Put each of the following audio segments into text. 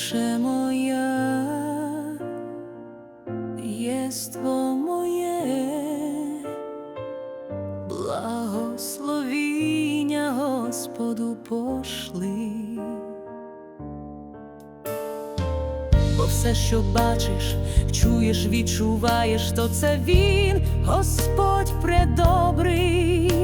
Душе моя, єство моє, благословіння Господу пошли, бо все, що бачиш, чуєш, відчуваєш, то це він, Господь предобрий.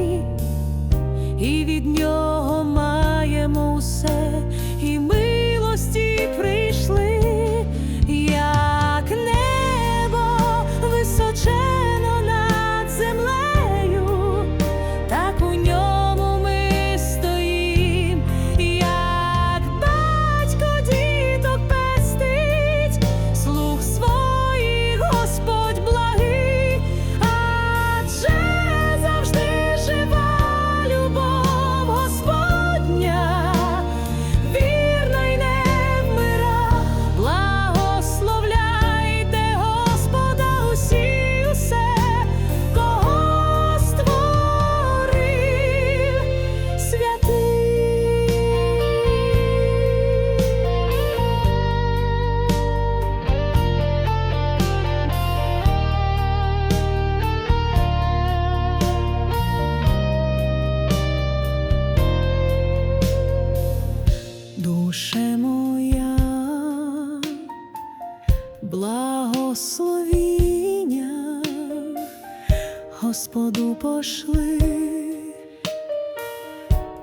благословіння Господу пошли,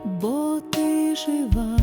бо ти жива.